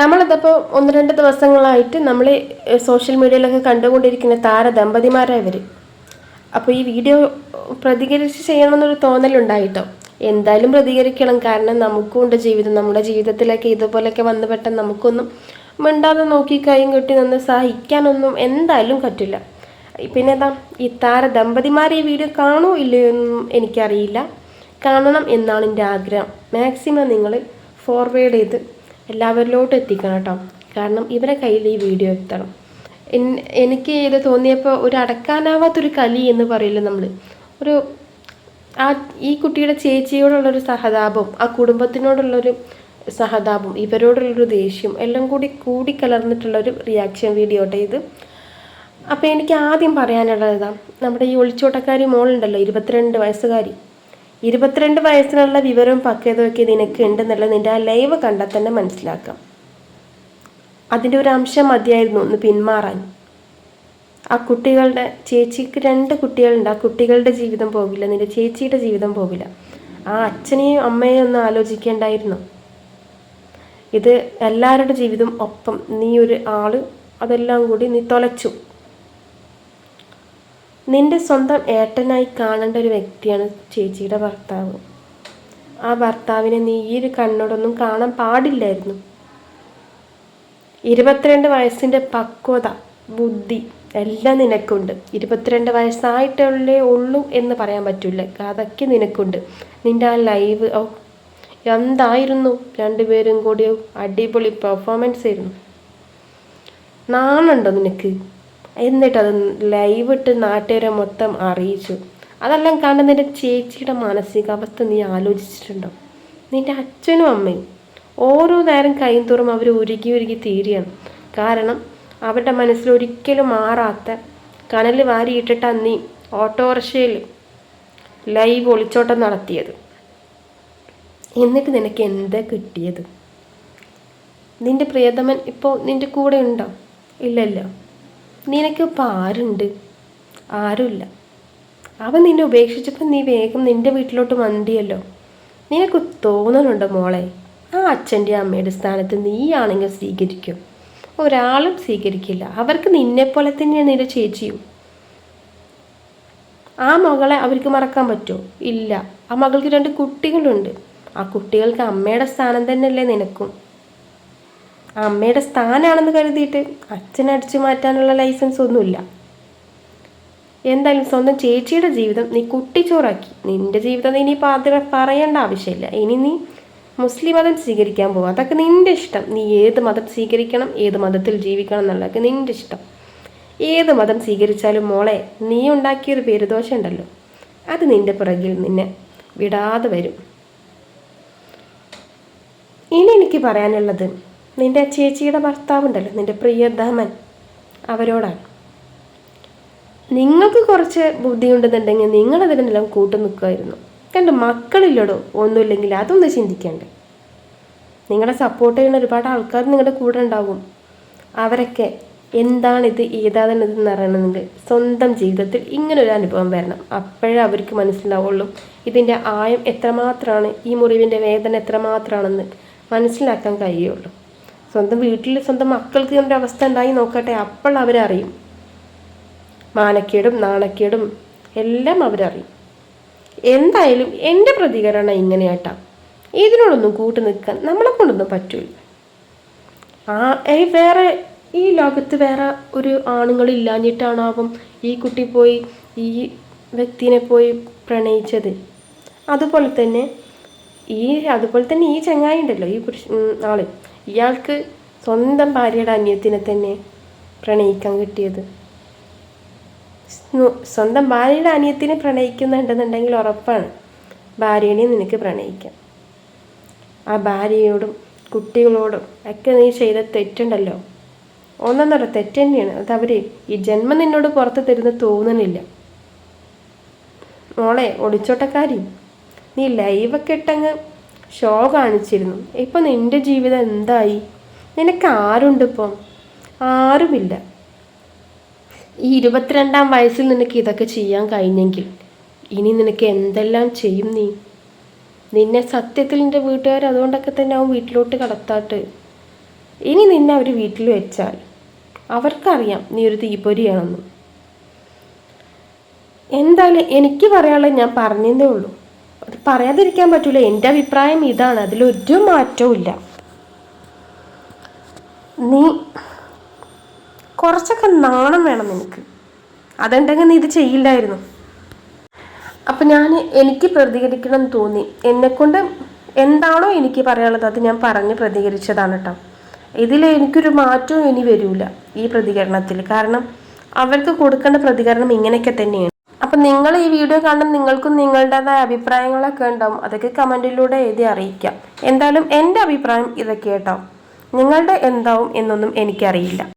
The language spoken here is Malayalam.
നമ്മളിതപ്പോൾ ഒന്ന് രണ്ട് ദിവസങ്ങളായിട്ട് നമ്മൾ സോഷ്യൽ മീഡിയയിലൊക്കെ കണ്ടുകൊണ്ടിരിക്കുന്ന താര ദമ്പതിമാരാണ് ഇവർ അപ്പോൾ ഈ വീഡിയോ പ്രതികരിച്ച് ചെയ്യണമെന്നൊരു തോന്നലുണ്ടായിട്ടോ? എന്തായാലും പ്രതികരിക്കണം. കാരണം നമുക്കും ഉണ്ട് ജീവിതം. നമ്മുടെ ജീവിതത്തിലൊക്കെ ഇതുപോലെയൊക്കെ വന്നു പെട്ടെന്ന് നമുക്കൊന്നും മിണ്ടാതെ നോക്കി കൈയും കെട്ടി നിന്ന് സഹിക്കാനൊന്നും എന്തായാലും പറ്റില്ല. പിന്നെ എന്താ ഈ താര ദമ്പതിമാർ ഈ വീഡിയോ കാണൂ ഇല്ലയോ എന്നും എനിക്കറിയില്ല. കാണണം എന്നാണ് എന്റെ ആഗ്രഹം. മാക്സിമം നിങ്ങൾ ഫോർവേഡ് ചെയ്ത് എല്ലാവരിലോട്ടും എത്തിക്കണം കേട്ടോ. കാരണം ഇവരെ കയ്യിൽ ഈ വീഡിയോ എത്തണം. എനിക്ക് ഇത് തോന്നിയപ്പോൾ ഒരു അടക്കാനാവാത്തൊരു കലി എന്ന് പറയില്ല നമ്മൾ ഒരു ആ ഈ കുട്ടിയുടെ ചേച്ചിയോടുള്ളൊരു സഹതാപം ആ കുടുംബത്തിനോടുള്ളൊരു സഹതാപം ഇവരോടുള്ളൊരു ദേഷ്യം എല്ലാം കൂടി കൂടിക്കലർന്നിട്ടുള്ളൊരു റിയാക്ഷൻ വീഡിയോ ഇത്. അപ്പോൾ എനിക്ക് ആദ്യം പറയാനുള്ളത് നമ്മുടെ ഈ ഒളിച്ചോട്ടക്കാരി മോളുണ്ടല്ലോ ഇരുപത്തിരണ്ട് വയസ്സുകാരി. ഇരുപത്തിരണ്ട് വയസ്സിനുള്ള വിവരവും പക്വതയൊക്കെ നിനക്ക് ഉണ്ടെന്നുള്ളത് നിന്റെ ആ ലൈവ് കണ്ടാൽ തന്നെ മനസ്സിലാക്കാം. അതിന്റെ ഒരു അംശം മതിയായിരുന്നു ഒന്ന് പിന്മാറാൻ. ആ കുട്ടികളുടെ ചേച്ചിക്ക് രണ്ട് കുട്ടികളുണ്ട്. ആ കുട്ടികളുടെ ജീവിതം പോകില്ല നിന്റെ ചേച്ചിയുടെ ജീവിതം പോകില്ല ആ അച്ഛനെയും അമ്മയെയും ഒന്ന് ആലോചിക്കേണ്ടായിരുന്നു. ഇത് എല്ലാവരുടെ ജീവിതം ഒപ്പം. നീ ഒരു ആൾ അതെല്ലാം കൂടി നീ തൊലച്ചു. നിന്റെ സ്വന്തം ഏട്ടനായി കാണേണ്ട ഒരു വ്യക്തിയാണ് ചേച്ചിയുടെ ഭർത്താവ്. ആ ഭർത്താവിനെ നീ ഈ ഒരു കണ്ണോടൊന്നും കാണാൻ പാടില്ലായിരുന്നു. ഇരുപത്തിരണ്ട് വയസ്സിന്റെ പക്വത ബുദ്ധി എല്ലാം നിനക്കുണ്ട്. ഇരുപത്തിരണ്ട് വയസ്സായിട്ടുള്ളേ ഉള്ളൂ എന്ന് പറയാൻ പറ്റില്ല അതൊക്കെ നിനക്കുണ്ട്. നിന്റെ ആ ലൈവ് ഓ എന്തായിരുന്നു? രണ്ടുപേരും കൂടി അടിപൊളി പെർഫോമൻസ് ആയിരുന്നു. നാണുണ്ടോ നിനക്ക്? എന്നിട്ടത് ലൈവ് ഇട്ട് നാട്ടുകാരെ മൊത്തം അറിയിച്ചു. അതെല്ലാം കണ്ട് നിന്റെ ചേച്ചിയുടെ മാനസികാവസ്ഥ നീ ആലോചിച്ചിട്ടുണ്ടോ? നിന്റെ അച്ഛനും അമ്മയും. ഓരോ നേരം കൈന്തോറും അവർ ഉരുകി ഉരുകി തീരുകയാണ്. കാരണം അവരുടെ മനസ്സിലൊരിക്കലും മാറാത്ത കനൽ വാരിയിട്ടിട്ടാണ് നീ ഓട്ടോറിക്ഷയിൽ ലൈവ് ഒളിച്ചോട്ടം നടത്തിയത്. എന്നിട്ട് നിനക്ക് എന്താ കിട്ടിയത്? നിന്റെ പ്രിയതമൻ ഇപ്പോൾ നിന്റെ കൂടെ ഉണ്ടോ? ഇല്ലല്ലോ. നിനക്കിപ്പോൾ ആരുണ്ട്? ആരുമില്ല. അവൻ നിന്നെ ഉപേക്ഷിച്ചപ്പോൾ നീ വേഗം നിന്റെ വീട്ടിലോട്ട് മന്തിയല്ലോ നിനക്ക് തോന്നുന്നുണ്ടോ മോളെ? ആ അച്ഛന്റെ അമ്മയുടെ സ്ഥാനത്ത് നീയാണെങ്കിൽ സ്വീകരിക്കും. ഒരാളും സ്വീകരിക്കില്ല. അവർക്ക് നിന്നെപ്പോലെ തന്നെയാണ് നിന്റെ ചേച്ചിയും. ആ മകളെ അവർക്ക് മറക്കാൻ പറ്റുമോ ഇല്ല. ആ മകൾക്ക് രണ്ട് കുട്ടികളുണ്ട്. ആ കുട്ടികൾക്ക് അമ്മയുടെ സ്ഥാനം തന്നെയല്ലേ നിനക്കും. അമ്മയുടെ സ്ഥാനാണെന്ന് കരുതിയിട്ട് അച്ഛനെ അടിച്ചു മാറ്റാനുള്ള ലൈസൻസ് ഒന്നുമില്ല. എന്തായാലും സ്വന്തം ചേച്ചിയുടെ ജീവിതം നീ കുട്ടിച്ചോറാക്കി. നിന്റെ ജീവിതം നീ ഇനി പാതി പറയേണ്ട ആവശ്യമില്ല. ഇനി നീ മുസ്ലിം മതം സ്വീകരിക്കാൻ പോകും അതൊക്കെ നിന്റെ ഇഷ്ടം. നീ ഏത് മതം സ്വീകരിക്കണം ഏത് മതത്തിൽ ജീവിക്കണം എന്നുള്ളതൊക്കെ നിന്റെ ഇഷ്ടം. ഏത് മതം സ്വീകരിച്ചാലും മോളെ നീ ഉണ്ടാക്കിയൊരു പേരുദോഷം ഉണ്ടല്ലോ. അത് നിന്റെ പിറകിൽ നിന്നെ വിടാതെ വരും. ഇനി എനിക്ക് പറയാനുള്ളത് നിന്റെ ചേച്ചിയുടെ ഭർത്താവുണ്ടല്ലോ നിന്റെ പ്രിയധാമൻ അവരോടാണ്. നിങ്ങൾക്ക് കുറച്ച് ബുദ്ധിയുണ്ടെന്നുണ്ടെങ്കിൽ നിങ്ങളതിനെല്ലാം കൂട്ടു നിൽക്കുമായിരുന്നു. എന്റെ മക്കളില്ലടോ ഒന്നുമില്ലെങ്കിൽ അതൊന്ന് ചിന്തിക്കണ്ടേ. നിങ്ങളെ സപ്പോർട്ട് ചെയ്യുന്ന ഒരുപാട് ആൾക്കാർ നിങ്ങളുടെ കൂടെ ഉണ്ടാവും. അവരൊക്കെ എന്താണിത് ഏതാണെന്ന് അറിയണമെങ്കിൽ സ്വന്തം ജീവിതത്തിൽ ഇങ്ങനൊരു അനുഭവം വരണം. അപ്പോഴേ അവർക്ക് മനസ്സിലാവുള്ളൂ ഇതിന്റെ ആയം എത്രമാത്രമാണ് ഈ മുറിവിന്റെ വേദന എത്രമാത്രമാണെന്ന് മനസ്സിലാക്കാൻ കഴിയുള്ളൂ. സ്വന്തം വീട്ടിൽ സ്വന്തം മക്കൾക്ക് ഇതിന്റെ അവസ്ഥ ഉണ്ടായി നോക്കട്ടെ അപ്പോൾ അവരറിയും. മാനക്കേടും നാണക്കേടും എല്ലാം അവരറിയും. എന്തായാലും എന്റെ പ്രതികരണം ഇങ്ങനെയാട്ടാ. ഇതിനോടൊന്നും കൂട്ടു നിൽക്കാൻ നമ്മളെ കൊണ്ടൊന്നും പറ്റൂല. ആ ഏ വേറെ ഈ ലോകത്ത് വേറെ ഒരു ആണുങ്ങളില്ലാഞ്ഞിട്ടാണാവും ഈ കുട്ടി പോയി ഈ വ്യക്തിനെ പോയി പ്രണയിച്ചത്. അതുപോലെ തന്നെ ഈ അതുപോലെ തന്നെ ഈ ചങ്ങായി ഉണ്ടല്ലോ ഈ പുരുഷ ആൾ. ഇയാൾക്ക് സ്വന്തം ഭാര്യയുടെ അന്യത്തിനെ തന്നെ പ്രണയിക്കാൻ കിട്ടിയത്. സ്വ- സ്വന്തം ഭാര്യയുടെ അനിയത്തിനെ പ്രണയിക്കുന്നുണ്ടെന്നുണ്ടെങ്കിൽ ഉറപ്പാണ് ഭാര്യനെ നിനക്ക് പ്രണയിക്കാം. ആ ഭാര്യയോടും കുട്ടികളോടും ഒക്കെ നീ ചെയ്ത തെറ്റുണ്ടല്ലോ. ഒന്നെന്നല്ല തെറ്റ് തന്നെയാണ്. അത് അവർ ഈ ജന്മം നിന്നോട് പുറത്ത് തരുന്ന തോന്നണില്ല. മോളെ ഒളിച്ചോട്ടക്കാരി. നീ ലൈവൊക്കെ ഇട്ടങ്ങ് ഷോ കാണിച്ചിരുന്നു. ഇപ്പം നിന്റെ ജീവിതം എന്തായി? നിനക്ക് ആരുണ്ട് ഇപ്പം? ആരുമില്ല. ഈ ഇരുപത്തിരണ്ടാം വയസ്സിൽ നിനക്ക് ഇതൊക്കെ ചെയ്യാൻ കഴിഞ്ഞെങ്കിൽ ഇനി നിനക്ക് എന്തെല്ലാം ചെയ്യും നീ? നിന്നെ സത്യത്തിൽ നിന്റെ വീട്ടുകാർ അതുകൊണ്ടൊക്കെ തന്നെ അവൻ വീട്ടിലോട്ട് കടത്താട്ട്. ഇനി നിന്നെ അവർ വീട്ടിൽ വെച്ചാൽ അവർക്കറിയാം നീ ഒരു തീപ്പൊരിയാണെന്ന്. എന്തായാലും എനിക്ക് പറയാനുള്ളത് ഞാൻ പറഞ്ഞതേ ഉള്ളൂ. പറയാതിരിക്കാൻ പറ്റൂല. എന്റെ അഭിപ്രായം ഇതാണ്. അതിലൊരു മാറ്റവും ഇല്ല നീ കുറച്ചൊക്കെ നാണം വേണം നിനക്ക്. അതുണ്ടെങ്കിൽ നീ ഇത് ചെയ്യില്ലായിരുന്നു. അപ്പം ഞാൻ എനിക്ക് പ്രതികരിക്കണം തോന്നി. എന്നെക്കൊണ്ട് എന്താണോ എനിക്ക് പറയാനുള്ളത് അത് ഞാൻ പറഞ്ഞ് പ്രതികരിച്ചതാണ് കേട്ടോ. ഇതിൽ എനിക്കൊരു മാറ്റവും ഇനി വരില്ല ഈ പ്രതികരണത്തിൽ. കാരണം അവർക്ക് കൊടുക്കേണ്ട പ്രതികരണം ഇങ്ങനെയൊക്കെ തന്നെയാണ്. അപ്പം നിങ്ങൾ ഈ വീഡിയോ കാണുന്ന നിങ്ങൾക്കും നിങ്ങളുടേതായ അഭിപ്രായങ്ങളൊക്കെ ഉണ്ടാവും. അതൊക്കെ കമന്റിലൂടെ എഴുതി അറിയിക്കാം. എന്തായാലും എന്റെ അഭിപ്രായം ഇതൊക്കെ കേട്ടോ നിങ്ങളുടെ എന്താവും എന്നൊന്നും എനിക്കറിയില്ല.